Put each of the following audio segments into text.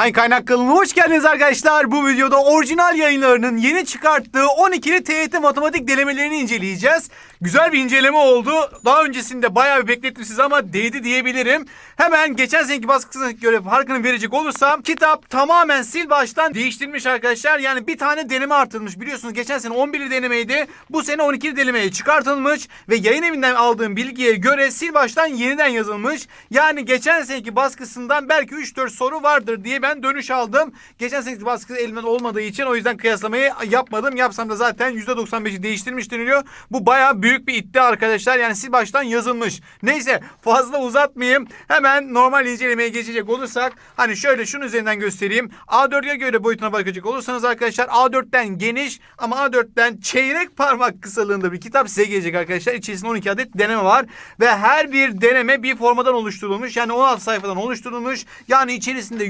Hangi kaynak kanalına hoş geldiniz arkadaşlar. Bu videoda orijinal yayınlarının yeni çıkarttığı 12'li TYT matematik denemelerini inceleyeceğiz. Güzel bir inceleme oldu. Daha öncesinde bayağı bir beklettim sizi ama değdi diyebilirim. Hemen geçen seneki baskısına göre farkını verecek olursam kitap tamamen sil baştan değiştirilmiş arkadaşlar. Yani bir tane deneme artırılmış. Biliyorsunuz geçen sene 11'li denemeydi. Bu sene 12'li denemeye çıkartılmış ve yayın evinden aldığım bilgiye göre sil baştan yeniden yazılmış. Yani geçen seneki baskısından belki 3-4 soru vardır diye ben dönüş aldım. Geçen seneki baskı elimden olmadığı için o yüzden kıyaslamayı yapmadım. Yapsam da zaten %95'i değiştirmiş deniliyor. Bu bayağı büyük bir iddia arkadaşlar. Yani sil baştan yazılmış. Neyse fazla uzatmayayım. Hemen normal incelemeye geçecek olursak hani şöyle şunun üzerinden göstereyim. A4'e göre boyutuna bakacak olursanız arkadaşlar A4'ten geniş ama A4'ten çeyrek parmak kısalığında bir kitap size gelecek arkadaşlar. İçerisinde 12 adet deneme var ve her bir deneme bir formadan oluşturulmuş. Yani 16 sayfadan oluşturulmuş. Yani içerisinde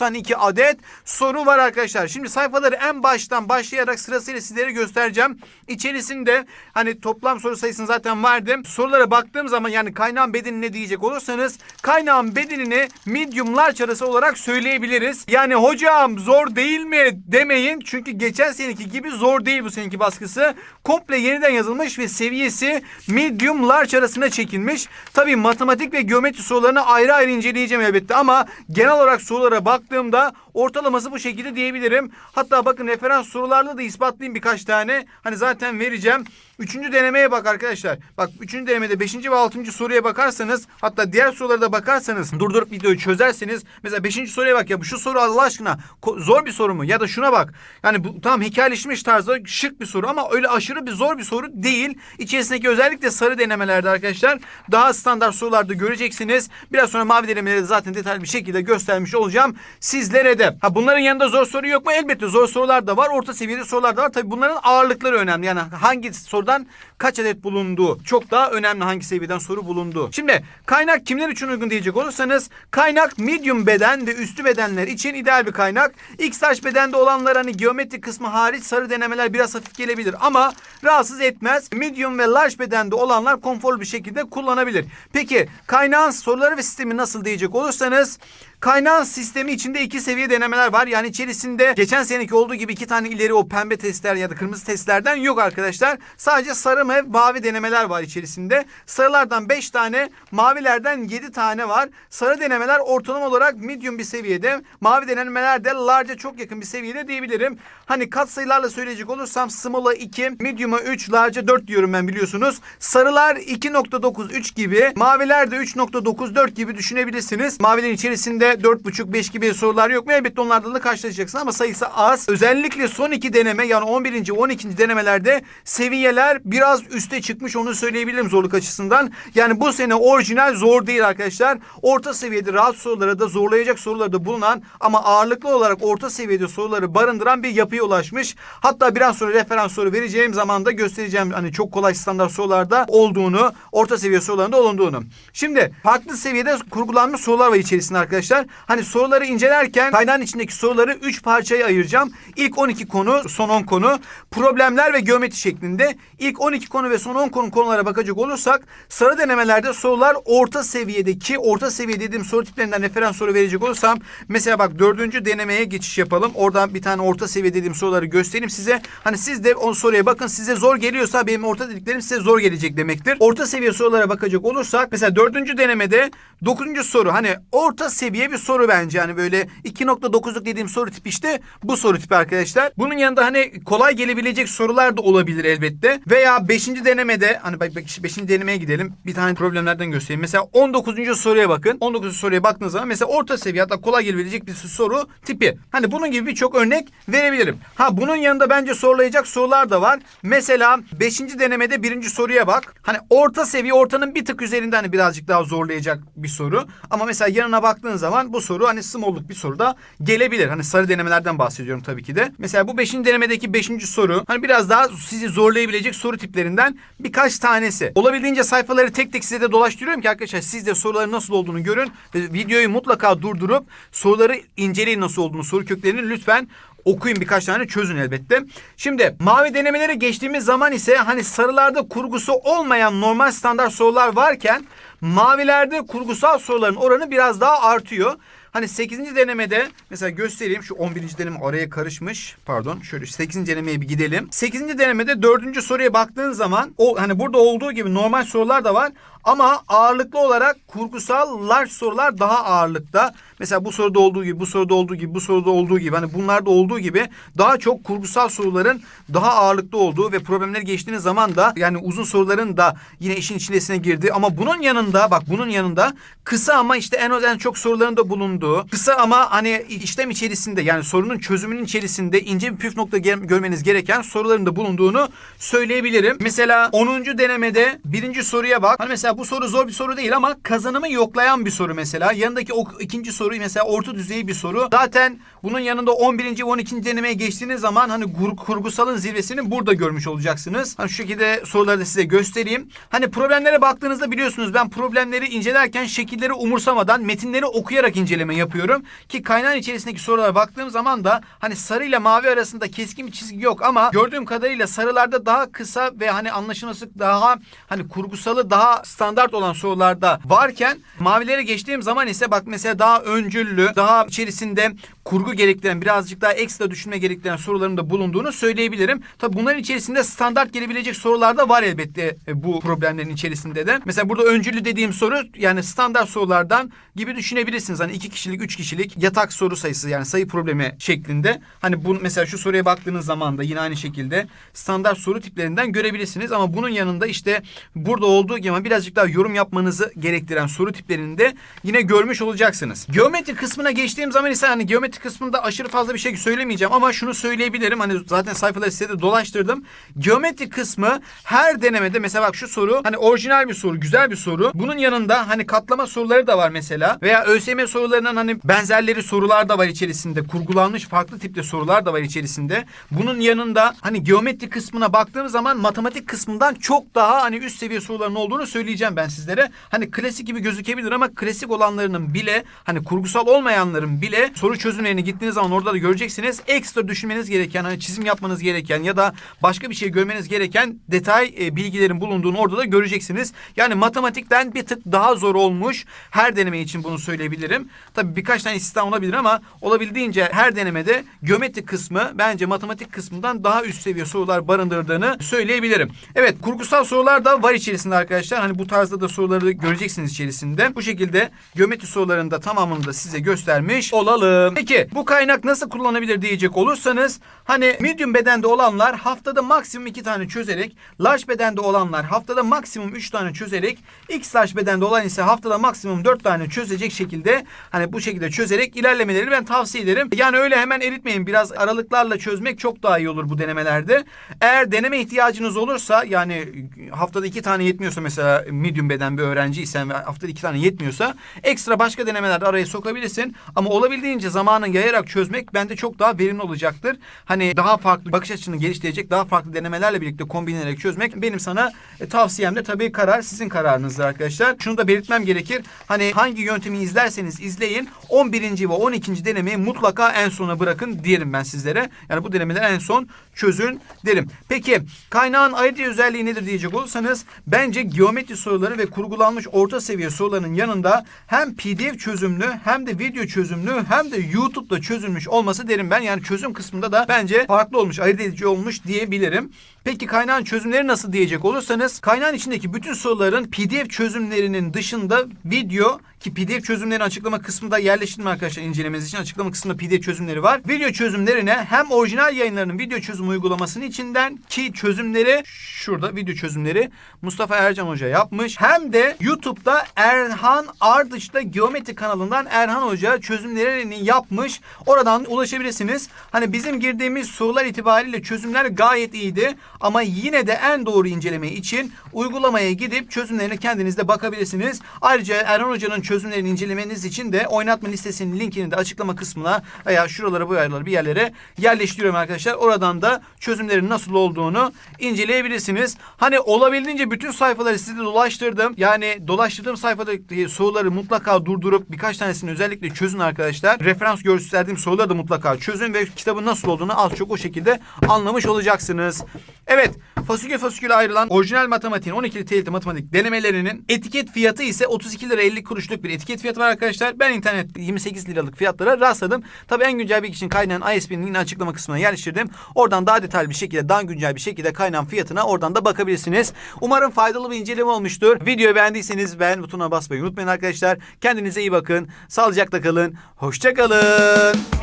192 adet soru var arkadaşlar. Şimdi sayfaları en baştan başlayarak sırasıyla sizlere göstereceğim. İçerisinde hani toplam soru sayısını zaten verdim. Sorulara baktığım zaman yani kaynağın bedeni ne diyecek olursanız kaynağın bedenini medium large olarak söyleyebiliriz. Yani hocam zor değil mi demeyin. Çünkü geçen seneki gibi zor değil bu seneki baskısı. Komple yeniden yazılmış ve seviyesi medium large çekilmiş. Tabii matematik ve geometri sorularını ayrı ayrı inceleyeceğim elbette ama genel olarak sorulara baktığımda ortalaması bu şekilde diyebilirim. Hatta bakın referans sorularla da ispatlayayım birkaç tane. Hani zaten vereceğim. Üçüncü denemeye bak arkadaşlar. Bak üçüncü denemede beşinci ve altıncı soruya bakarsanız hatta diğer sorulara da bakarsanız durdurup videoyu çözerseniz mesela beşinci soruya bak ya bu şu soru Allah aşkına zor bir soru mu? Ya da şuna bak. Yani bu tam hikayeleşmiş tarzda şık bir soru ama öyle aşırı bir zor bir soru değil. İçerisindeki özellikle sarı denemelerde arkadaşlar daha standart sorularda göreceksiniz. Biraz sonra mavi denemeleri zaten detaylı bir şekilde göstermiş olacağım sizlere de. Ha bunların yanında zor soru yok mu? Elbette zor sorular da var. Orta seviyede sorular da var. Tabii bunların ağırlıkları önemli. Yani hangi sorudan kaç adet bulunduğu çok daha önemli hangi seviyeden soru bulunduğu. Şimdi kaynak kimler için uygun diyecek olursanız kaynak medium beden ve üstü bedenler için ideal bir kaynak. X bedende olanlar hani geometri kısmı hariç sarı denemeler biraz hafif gelebilir ama rahatsız etmez. Medium ve large bedende olanlar konforlu bir şekilde kullanabilir. Peki kaynağın soruları ve sistemi nasıl diyecek olursanız Kaynağın sistemi içinde iki seviye denemeler var. Yani içerisinde geçen seneki olduğu gibi iki tane ileri o pembe testler ya da kırmızı testlerden yok arkadaşlar. Sadece sarı ve mavi denemeler var içerisinde. Sarılardan 5 tane, mavilerden 7 tane var. Sarı denemeler ortalama olarak medium bir seviyede. Mavi denemeler de large'a çok yakın bir seviyede diyebilirim. Hani kat sayılarla söyleyecek olursam small'a 2, medium'a 3, large'a 4 diyorum ben biliyorsunuz. Sarılar 2.9, 3 gibi. Maviler de 3.9, 4 gibi düşünebilirsiniz. Mavilerin içerisinde 4.5, 5 gibi sorular yok mu? Elbette onlardan da karşılaşacaksın ama sayısı az. Özellikle son iki deneme yani 11. 12. denemelerde seviyeler biraz üste çıkmış onu söyleyebilirim zorluk açısından. Yani bu sene orijinal zor değil arkadaşlar. Orta seviyede rahat sorulara da zorlayacak soruları da bulunan ama ağırlıklı olarak orta seviyede soruları barındıran bir yapıya ulaşmış. Hatta biraz sonra referans soru vereceğim zaman da göstereceğim hani çok kolay standart sorularda olduğunu, orta seviye sorularında olunduğunu. Şimdi farklı seviyede kurgulanmış sorular var içerisinde arkadaşlar. Hani soruları incelerken kaynağın içindeki soruları 3 parçaya ayıracağım. İlk 12 konu, son 10 konu, problemler ve geometri şeklinde. İlk 12 konu ve son 10 konu konulara bakacak olursak sarı denemelerde sorular orta seviyedeki, orta seviye dediğim soru tiplerinden referans soru verecek olursam mesela bak dördüncü denemeye geçiş yapalım. Oradan bir tane orta seviye dediğim soruları göstereyim size. Hani siz de o soruya bakın size zor geliyorsa benim orta dediklerim size zor gelecek demektir. Orta seviye sorulara bakacak olursak mesela dördüncü denemede dokuzuncu soru hani orta seviye bir soru bence. Yani böyle 2.9'luk dediğim soru tipi işte bu soru tipi arkadaşlar. Bunun yanında hani kolay gelebilecek sorular da olabilir elbette. Veya 5. denemede hani bak 5. denemeye gidelim. Bir tane problemlerden göstereyim. Mesela 19. soruya bakın. 19. soruya baktığınız zaman mesela orta seviye hatta kolay gelebilecek bir soru tipi. Hani bunun gibi birçok örnek verebilirim. Ha bunun yanında bence sorulayacak sorular da var. Mesela 5. denemede birinci soruya bak. Hani orta seviye ortanın bir tık üzerinde hani birazcık daha zorlayacak bir soru. Ama mesela yanına baktığın zaman bu soru hani small'luk bir soru da gelebilir. Hani sarı denemelerden bahsediyorum tabii ki de. Mesela bu 5. denemedeki 5. soru hani biraz daha sizi zorlayabilecek soru tiplerinden birkaç tanesi. Olabildiğince sayfaları tek tek size de dolaştırıyorum ki arkadaşlar siz de soruların nasıl olduğunu görün. Videoyu mutlaka durdurup soruları inceleyin nasıl olduğunu, soru köklerini lütfen okuyun birkaç tane çözün elbette. Şimdi mavi denemelere geçtiğimiz zaman ise hani sarılarda kurgusu olmayan normal standart sorular varken mavilerde kurgusal soruların oranı biraz daha artıyor. Hani 8. denemede mesela göstereyim şu 11. deneme araya karışmış. Pardon şöyle 8. denemeye bir gidelim. 8. denemede 4. soruya baktığın zaman o hani burada olduğu gibi normal sorular da var ama ağırlıklı olarak kurgusal large sorular daha ağırlıkta. Mesela bu soruda olduğu gibi, bu soruda olduğu gibi, bu soruda olduğu gibi hani bunlarda olduğu gibi daha çok kurgusal soruların daha ağırlıklı olduğu ve problemleri geçtiğiniz zaman da yani uzun soruların da yine işin içerisine girdi. Ama bunun yanında bak bunun yanında kısa ama işte en az en çok soruların da bulunduğu kısa ama hani işlem içerisinde yani sorunun çözümünün içerisinde ince bir püf nokta görmeniz gereken soruların da bulunduğunu söyleyebilirim. Mesela 10. denemede birinci soruya bak. Hani mesela bu soru zor bir soru değil ama kazanımı yoklayan bir soru mesela. Yanındaki o ikinci soru mesela orta düzey bir soru. Zaten bunun yanında 11. ve 12. denemeye geçtiğiniz zaman hani gur- kurgusalın zirvesini burada görmüş olacaksınız. Hani şu şekilde soruları da size göstereyim. Hani problemlere baktığınızda biliyorsunuz ben problemleri incelerken şekilleri umursamadan metinleri okuyarak inceleme yapıyorum. Ki kaynağın içerisindeki sorulara baktığım zaman da hani sarı ile mavi arasında keskin bir çizgi yok ama gördüğüm kadarıyla sarılarda daha kısa ve hani anlaşılması daha hani kurgusalı daha standart olan sorularda varken mavilere geçtiğim zaman ise bak mesela daha öncüllü, daha içerisinde kurgu gerektiren, birazcık daha ekstra düşünme gerektiren soruların da bulunduğunu söyleyebilirim. Tabi bunların içerisinde standart gelebilecek sorular da var elbette e, bu problemlerin içerisinde de. Mesela burada öncüllü dediğim soru yani standart sorulardan gibi düşünebilirsiniz. Hani iki kişilik, üç kişilik yatak soru sayısı yani sayı problemi şeklinde. Hani bu mesela şu soruya baktığınız zaman da yine aynı şekilde standart soru tiplerinden görebilirsiniz. Ama bunun yanında işte burada olduğu gibi ama birazcık daha yorum yapmanızı gerektiren soru tiplerini de yine görmüş olacaksınız. Geometri kısmına geçtiğim zaman ise hani geometri kısmında aşırı fazla bir şey söylemeyeceğim ama şunu söyleyebilirim. Hani zaten sayfaları size de dolaştırdım. Geometri kısmı her denemede mesela bak şu soru hani orijinal bir soru, güzel bir soru. Bunun yanında hani katlama soruları da var mesela veya ÖSYM sorularının hani benzerleri sorular da var içerisinde. Kurgulanmış farklı tipte sorular da var içerisinde. Bunun yanında hani geometri kısmına baktığım zaman matematik kısmından çok daha hani üst seviye soruların olduğunu söyleyeceğim ben sizlere. Hani klasik gibi gözükebilir ama klasik olanlarının bile hani kurgusal olmayanların bile soru çözümlerini gittiğiniz zaman orada da göreceksiniz. Ekstra düşünmeniz gereken hani çizim yapmanız gereken ya da başka bir şey görmeniz gereken detay e, bilgilerin bulunduğunu orada da göreceksiniz. Yani matematikten bir tık daha zor olmuş. Her deneme için bunu söyleyebilirim. Tabii birkaç tane istisna olabilir ama olabildiğince her denemede geometri kısmı bence matematik kısmından daha üst seviye sorular barındırdığını söyleyebilirim. Evet kurgusal sorular da var içerisinde arkadaşlar. Hani bu tarzda da soruları göreceksiniz içerisinde. Bu şekilde geometri sorularının da tamamını da size göstermiş olalım. Peki bu kaynak nasıl kullanabilir diyecek olursanız hani medium bedende olanlar haftada maksimum iki tane çözerek large bedende olanlar haftada maksimum üç tane çözerek x large bedende olan ise haftada maksimum dört tane çözecek şekilde hani bu şekilde çözerek ilerlemeleri ben tavsiye ederim. Yani öyle hemen eritmeyin. Biraz aralıklarla çözmek çok daha iyi olur bu denemelerde. Eğer deneme ihtiyacınız olursa yani haftada iki tane yetmiyorsa mesela medium beden bir öğrenciysen ve haftada iki tane yetmiyorsa ekstra başka denemeler araya sokabilirsin. Ama olabildiğince zamanı yayarak çözmek bende çok daha verimli olacaktır. Hani daha farklı bakış açını geliştirecek daha farklı denemelerle birlikte kombinleyerek çözmek benim sana e, tavsiyem de tabii karar sizin kararınızdır arkadaşlar. Şunu da belirtmem gerekir. Hani hangi yöntemi izlerseniz izleyin 11. ve 12. denemeyi mutlaka en sona bırakın diyelim ben sizlere. Yani bu denemeleri en son çözün derim. Peki kaynağın ayrıca özelliği nedir diyecek olursanız bence geometri soruları ve kurgulanmış orta seviye soruların yanında hem PDF çözümlü hem de video çözümlü hem de YouTube'da çözülmüş olması derim ben. Yani çözüm kısmında da bence farklı olmuş, ayırt edici olmuş diyebilirim. Peki kaynağın çözümleri nasıl diyecek olursanız kaynağın içindeki bütün soruların PDF çözümlerinin dışında video ki PDF çözümlerini açıklama kısmında yerleştirdim arkadaşlar incelemeniz için. Açıklama kısmında PDF çözümleri var. Video çözümlerine hem orijinal yayınlarının video çözüm uygulamasının içinden ki çözümleri şurada video çözümleri Mustafa Ercan Hoca yapmış. Hem de YouTube'da Erhan Ardıç'ta Geometri kanalından Erhan Hoca çözümlerini yapmış. Oradan ulaşabilirsiniz. Hani bizim girdiğimiz sorular itibariyle çözümler gayet iyiydi. Ama yine de en doğru inceleme için uygulamaya gidip çözümlerine kendiniz de bakabilirsiniz. Ayrıca Erhan Hoca'nın çözümlerini incelemeniz için de oynatma listesinin linkini de açıklama kısmına veya şuralara bu yerlere bir yerlere yerleştiriyorum arkadaşlar. Oradan da çözümlerin nasıl olduğunu inceleyebilirsiniz. Hani olabildiğince bütün sayfaları size dolaştırdım. Yani dolaştırdığım sayfadaki soruları mutlaka durdurup birkaç tane İngilizcesini özellikle çözün arkadaşlar. Referans gösterdiğim soruları da mutlaka çözün ve kitabın nasıl olduğunu az çok o şekilde anlamış olacaksınız. Evet, fasikül fasikül ayrılan orijinal matematiğin 12'li TYT matematik denemelerinin etiket fiyatı ise 32 lira 50 kuruşluk bir etiket fiyatı var arkadaşlar. Ben internette 28 liralık fiyatlara rastladım. Tabii en güncel bilgi için kaynağın ISB'nin yine açıklama kısmına yerleştirdim. Oradan daha detaylı bir şekilde, daha güncel bir şekilde kaynağın fiyatına oradan da bakabilirsiniz. Umarım faydalı bir inceleme olmuştur. Videoyu beğendiyseniz beğen butonuna basmayı unutmayın arkadaşlar. Kendinize iyi bakın. Sağlıcakla kalın. Hoşça kalın.